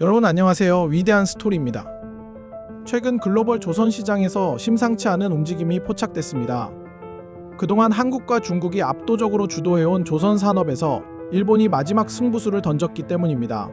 여러분 안녕하세요. 위대한 스토리입니다. 최근 글로벌 조선 시장에서 심상치 않은 움직임이 포착됐습니다. 그동안 한국과 중국이 압도적으로 주도해온 조선 산업에서 일본이 마지막 승부수를 던졌기 때문입니다.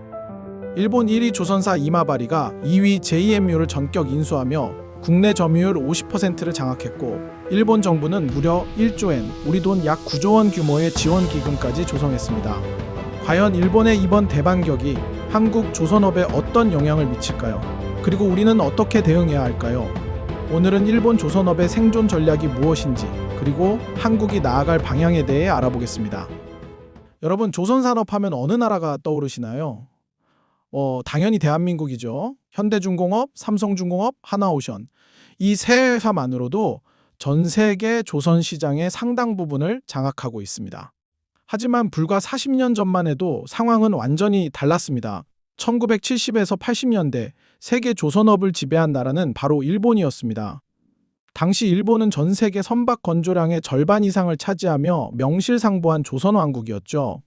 일본 1위 조선사 이마바리가 2위 JMU를 전격 인수하며 국내 점유율 50%를 장악했고 일본 정부는 무려 1조엔 우리 돈 약 9조 원 규모의 지원 기금까지 조성했습니다. 과연 일본의 이번 대반격이 한국 조선업에 어떤 영향을 미칠까요? 그리고 우리는 어떻게 대응해야 할까요? 오늘은 일본 조선업의 생존 전략이 무엇인지 그리고 한국이 나아갈 방향에 대해 알아보겠습니다. 여러분 조선 산업 하면 어느 나라가 떠오르시나요? 어, 당연히 대한민국이죠. 현대중공업, 삼성중공업, 하나오션 이 세 회사만으로도 전 세계 조선 시장의 상당 부분을 장악하고 있습니다. 하지만 불과 40년 전만 해도 상황은 완전히 달랐습니다. 1970에서 80년대 세계 조선업을 지배한 나라는 바로 일본이었습니다. 당시 일본은 전 세계 선박 건조량의 절반 이상을 차지하며 명실상부한 조선 왕국이었죠.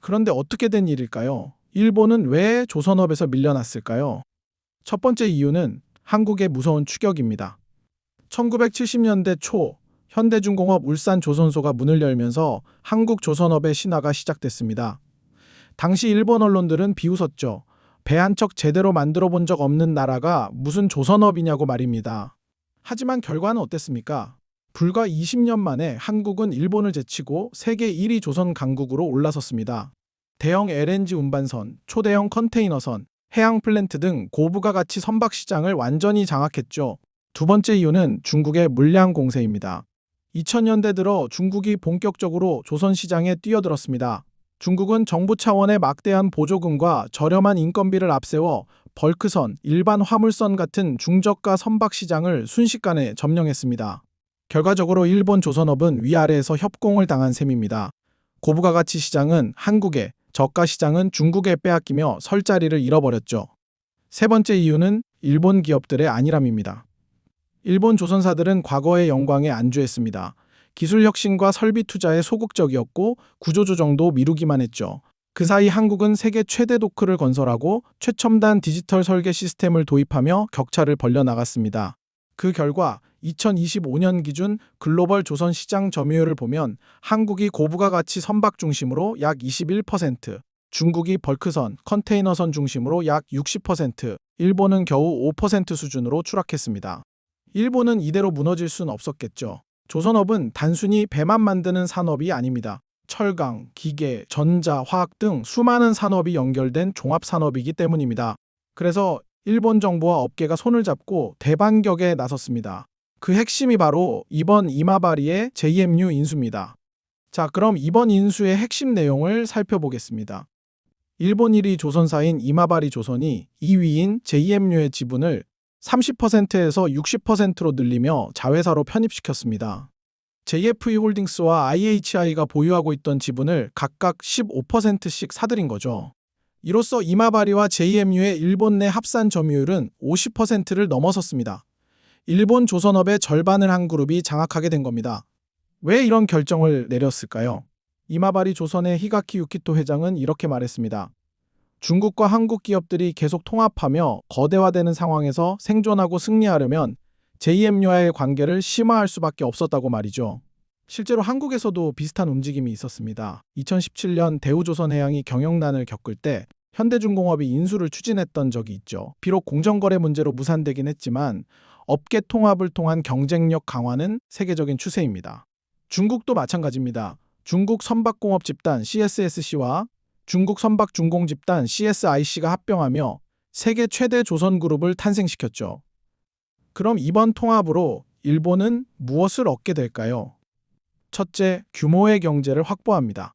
그런데 어떻게 된 일일까요? 일본은 왜 조선업에서 밀려났을까요? 첫 번째 이유는 한국의 무서운 추격입니다. 1970년대 초 현대중공업 울산 조선소가 문을 열면서 한국 조선업의 신화가 시작됐습니다. 당시 일본 언론들은 비웃었죠. 배 한 척 제대로 만들어 본 적 없는 나라가 무슨 조선업이냐고 말입니다. 하지만 결과는 어땠습니까? 불과 20년 만에 한국은 일본을 제치고 세계 1위 조선 강국으로 올라섰습니다. 대형 LNG 운반선, 초대형 컨테이너선, 해양 플랜트 등 고부가 가치 선박 시장을 완전히 장악했죠. 두 번째 이유는 중국의 물량 공세입니다. 2000년대 들어 중국이 본격적으로 조선 시장에 뛰어들었습니다. 중국은 정부 차원의 막대한 보조금과 저렴한 인건비를 앞세워 벌크선, 일반 화물선 같은 중저가 선박 시장을 순식간에 점령했습니다. 결과적으로 일본 조선업은 위아래에서 협공을 당한 셈입니다. 고부가 가치 시장은 한국에, 저가 시장은 중국에 빼앗기며 설 자리를 잃어버렸죠. 세 번째 이유는 일본 기업들의 안일함입니다. 일본 조선사들은 과거의 영광에 안주했습니다. 기술 혁신과 설비 투자에 소극적이었고 구조조정도 미루기만 했죠. 그 사이 한국은 세계 최대 도크를 건설하고 최첨단 디지털 설계 시스템을 도입하며 격차를 벌려나갔습니다. 그 결과 2025년 기준 글로벌 조선 시장 점유율을 보면 한국이 고부가 가치 선박 중심으로 약 21%, 중국이 벌크선, 컨테이너선 중심으로 약 60%, 일본은 겨우 5% 수준으로 추락했습니다. 일본은 이대로 무너질 순 없었겠죠. 조선업은 단순히 배만 만드는 산업이 아닙니다. 철강, 기계, 전자, 화학 등 수많은 산업이 연결된 종합 산업이기 때문입니다. 그래서 일본 정부와 업계가 손을 잡고 대반격에 나섰습니다. 그 핵심이 바로 이번 이마바리의 JMU 인수입니다. 자, 그럼 이번 인수의 핵심 내용을 살펴보겠습니다. 일본 1위 조선사인 이마바리 조선이 2위인 JMU의 지분을 30%에서 60%로 늘리며 자회사로 편입시켰습니다. JFE 홀딩스와 IHI가 보유하고 있던 지분을 각각 15%씩 사들인 거죠. 이로써 이마바리와 JMU의 일본 내 합산 점유율은 50%를 넘어섰습니다. 일본 조선업의 절반을 한 그룹이 장악하게 된 겁니다. 왜 이런 결정을 내렸을까요? 이마바리 조선의 히가키 유키토 회장은 이렇게 말했습니다. 중국과 한국 기업들이 계속 통합하며 거대화되는 상황에서 생존하고 승리하려면 JMU와의 관계를 심화할 수밖에 없었다고 말이죠. 실제로 한국에서도 비슷한 움직임이 있었습니다. 2017년 대우조선해양이 경영난을 겪을 때 현대중공업이 인수를 추진했던 적이 있죠. 비록 공정거래 문제로 무산되긴 했지만 업계 통합을 통한 경쟁력 강화는 세계적인 추세입니다. 중국도 마찬가지입니다. 중국 선박공업 집단 CSSC와 중국 선박 중공 집단 CSIC가 합병하며 세계 최대 조선 그룹을 탄생시켰죠. 그럼 이번 통합으로 일본은 무엇을 얻게 될까요? 첫째, 규모의 경제를 확보합니다.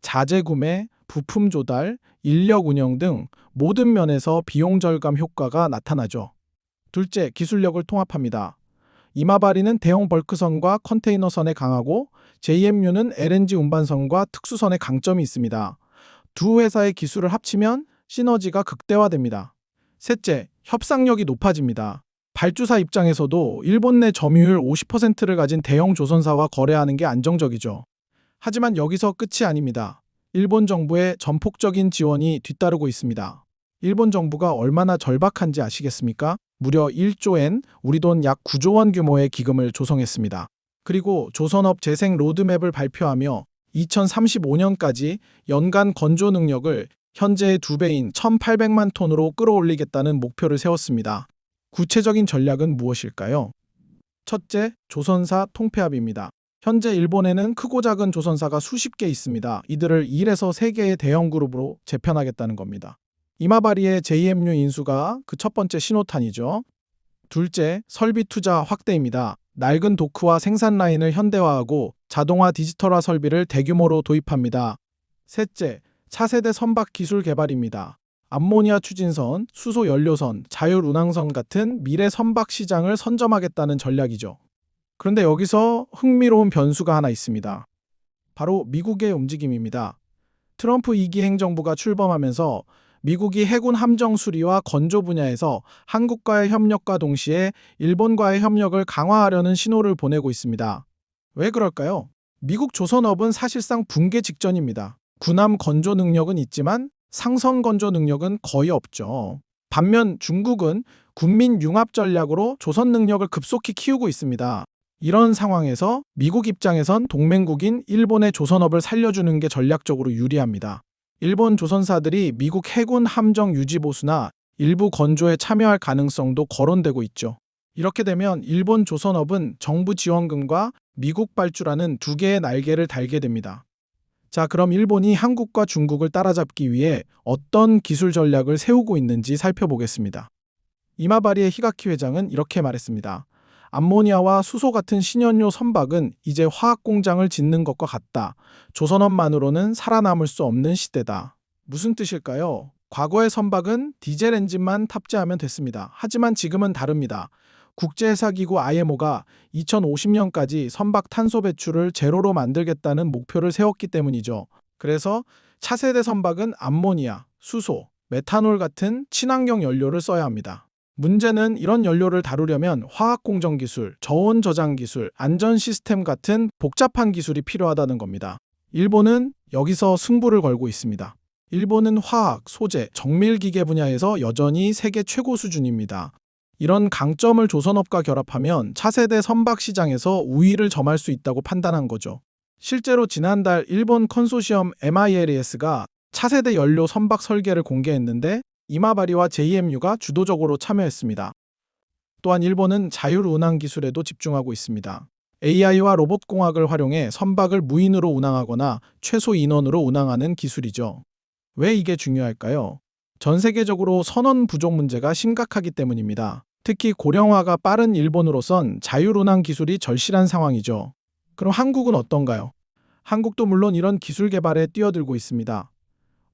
자재 구매, 부품 조달, 인력 운영 등 모든 면에서 비용 절감 효과가 나타나죠. 둘째, 기술력을 통합합니다. 이마바리는 대형 벌크선과 컨테이너선에 강하고 JMU는 LNG 운반선과 특수선에 강점이 있습니다. 두 회사의 기술을 합치면 시너지가 극대화됩니다. 셋째, 협상력이 높아집니다. 발주사 입장에서도 일본 내 점유율 50%를 가진 대형 조선사와 거래하는 게 안정적이죠. 하지만 여기서 끝이 아닙니다. 일본 정부의 전폭적인 지원이 뒤따르고 있습니다. 일본 정부가 얼마나 절박한지 아시겠습니까? 무려 1조엔 우리 돈 약 9조 원 규모의 기금을 조성했습니다. 그리고 조선업 재생 로드맵을 발표하며 2035년까지 연간 건조 능력을 현재의 두 배인 1,800만 톤으로 끌어올리겠다는 목표를 세웠습니다. 구체적인 전략은 무엇일까요? 첫째, 조선사 통폐합입니다. 현재 일본에는 크고 작은 조선사가 수십 개 있습니다. 이들을 1에서 3개의 대형 그룹으로 재편하겠다는 겁니다. 이마바리의 JMU 인수가 그 첫 번째 신호탄이죠. 둘째, 설비 투자 확대입니다. 낡은 도크와 생산 라인을 현대화하고 자동화 디지털화 설비를 대규모로 도입합니다. 셋째, 차세대 선박 기술 개발입니다. 암모니아 추진선, 수소 연료선, 자율 운항선 같은 미래 선박 시장을 선점하겠다는 전략이죠. 그런데 여기서 흥미로운 변수가 하나 있습니다. 바로 미국의 움직임입니다. 트럼프 2기 행정부가 출범하면서 미국이 해군 함정 수리와 건조 분야에서 한국과의 협력과 동시에 일본과의 협력을 강화하려는 신호를 보내고 있습니다. 왜 그럴까요? 미국 조선업은 사실상 붕괴 직전입니다. 군함 건조 능력은 있지만 상선 건조 능력은 거의 없죠. 반면 중국은 군민 융합 전략으로 조선 능력을 급속히 키우고 있습니다. 이런 상황에서 미국 입장에선 동맹국인 일본의 조선업을 살려주는 게 전략적으로 유리합니다. 일본 조선사들이 미국 해군 함정 유지 보수나 일부 건조에 참여할 가능성도 거론되고 있죠. 이렇게 되면 일본 조선업은 정부 지원금과 미국 발주라는 두 개의 날개를 달게 됩니다. 자, 그럼 일본이 한국과 중국을 따라잡기 위해 어떤 기술 전략을 세우고 있는지 살펴보겠습니다. 이마바리의 히가키 회장은 이렇게 말했습니다. 암모니아와 수소 같은 신연료 선박은 이제 화학 공장을 짓는 것과 같다. 조선업만으로는 살아남을 수 없는 시대다. 무슨 뜻일까요? 과거의 선박은 디젤 엔진만 탑재하면 됐습니다. 하지만 지금은 다릅니다. 국제회사기구 IMO가 2050년까지 선박 탄소 배출을 제로로 만들겠다는 목표를 세웠기 때문이죠. 그래서 차세대 선박은 암모니아, 수소, 메탄올 같은 친환경 연료를 써야 합니다. 문제는 이런 연료를 다루려면 화학 공정 기술, 저온 저장 기술, 안전 시스템 같은 복잡한 기술이 필요하다는 겁니다. 일본은 여기서 승부를 걸고 있습니다. 일본은 화학, 소재, 정밀 기계 분야에서 여전히 세계 최고 수준입니다. 이런 강점을 조선업과 결합하면 차세대 선박 시장에서 우위를 점할 수 있다고 판단한 거죠. 실제로 지난달 일본 컨소시엄 MILES가 차세대 연료 선박 설계를 공개했는데 이마바리와 JMU가 주도적으로 참여했습니다. 또한 일본은 자율 운항 기술에도 집중하고 있습니다. AI와 로봇 공학을 활용해 선박을 무인으로 운항하거나 최소 인원으로 운항하는 기술이죠. 왜 이게 중요할까요? 전 세계적으로 선원 부족 문제가 심각하기 때문입니다. 특히 고령화가 빠른 일본으로선 자율 운항 기술이 절실한 상황이죠. 그럼 한국은 어떤가요? 한국도 물론 이런 기술 개발에 뛰어들고 있습니다.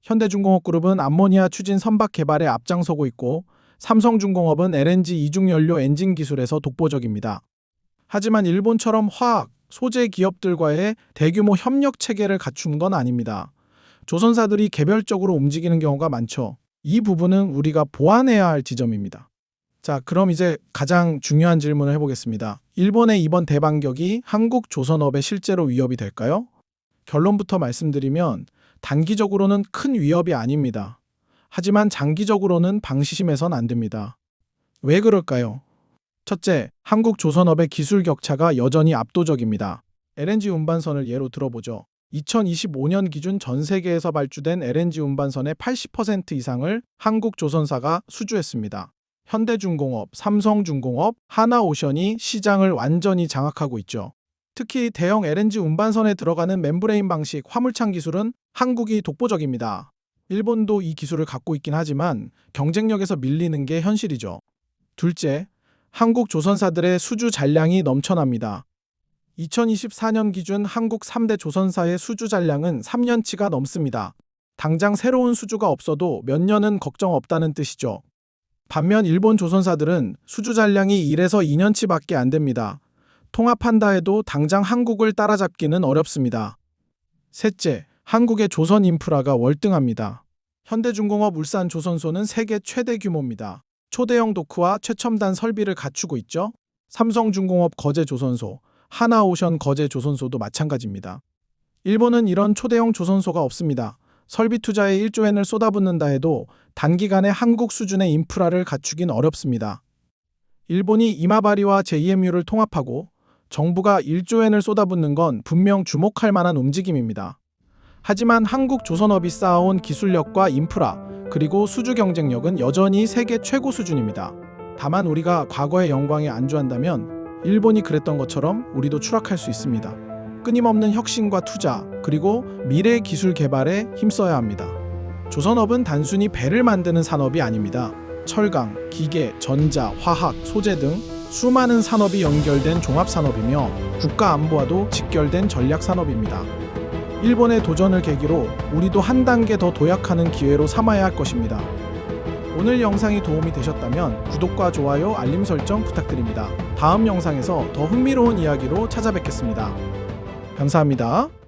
현대중공업그룹은 암모니아 추진 선박 개발에 앞장서고 있고 삼성중공업은 LNG 이중연료 엔진 기술에서 독보적입니다. 하지만 일본처럼 화학, 소재 기업들과의 대규모 협력 체계를 갖춘 건 아닙니다. 조선사들이 개별적으로 움직이는 경우가 많죠. 이 부분은 우리가 보완해야 할 지점입니다. 자, 그럼 이제 가장 중요한 질문을 해보겠습니다. 일본의 이번 대반격이 한국 조선업에 실제로 위협이 될까요? 결론부터 말씀드리면 단기적으로는 큰 위협이 아닙니다. 하지만 장기적으로는 방심해선 안 됩니다. 왜 그럴까요? 첫째, 한국 조선업의 기술 격차가 여전히 압도적입니다. LNG 운반선을 예로 들어보죠. 2025년 기준 전 세계에서 발주된 LNG 운반선의 80% 이상을 한국 조선사가 수주했습니다. 현대중공업, 삼성중공업, 하나오션이 시장을 완전히 장악하고 있죠. 특히 대형 LNG 운반선에 들어가는 멤브레인 방식 화물창 기술은 한국이 독보적입니다. 일본도 이 기술을 갖고 있긴 하지만 경쟁력에서 밀리는 게 현실이죠. 둘째, 한국 조선사들의 수주 잔량이 넘쳐납니다. 2024년 기준 한국 3대 조선사의 수주 잔량은 3년치가 넘습니다. 당장 새로운 수주가 없어도 몇 년은 걱정 없다는 뜻이죠. 반면 일본 조선사들은 수주 잔량이 1에서 2년치밖에 안 됩니다. 통합한다 해도 당장 한국을 따라잡기는 어렵습니다. 셋째, 한국의 조선 인프라가 월등합니다. 현대중공업 울산 조선소는 세계 최대 규모입니다. 초대형 도크와 최첨단 설비를 갖추고 있죠. 삼성중공업 거제 조선소, 하나오션 거제 조선소도 마찬가지입니다. 일본은 이런 초대형 조선소가 없습니다. 설비 투자에 1조엔을 쏟아붓는다 해도 단기간에 한국 수준의 인프라를 갖추긴 어렵습니다. 일본이 이마바리와 JMU를 통합하고 정부가 1조엔을 쏟아붓는 건 분명 주목할 만한 움직임입니다. 하지만 한국 조선업이 쌓아온 기술력과 인프라 그리고 수주 경쟁력은 여전히 세계 최고 수준입니다. 다만 우리가 과거의 영광에 안주한다면 일본이 그랬던 것처럼 우리도 추락할 수 있습니다. 끊임없는 혁신과 투자 그리고 미래 기술 개발에 힘써야 합니다. 조선업은 단순히 배를 만드는 산업이 아닙니다. 철강, 기계, 전자, 화학, 소재 등 수많은 산업이 연결된 종합 산업이며 국가 안보와도 직결된 전략 산업입니다. 일본의 도전을 계기로 우리도 한 단계 더 도약하는 기회로 삼아야 할 것입니다. 오늘 영상이 도움이 되셨다면 구독과 좋아요, 알림 설정 부탁드립니다. 다음 영상에서 더 흥미로운 이야기로 찾아뵙겠습니다. 감사합니다.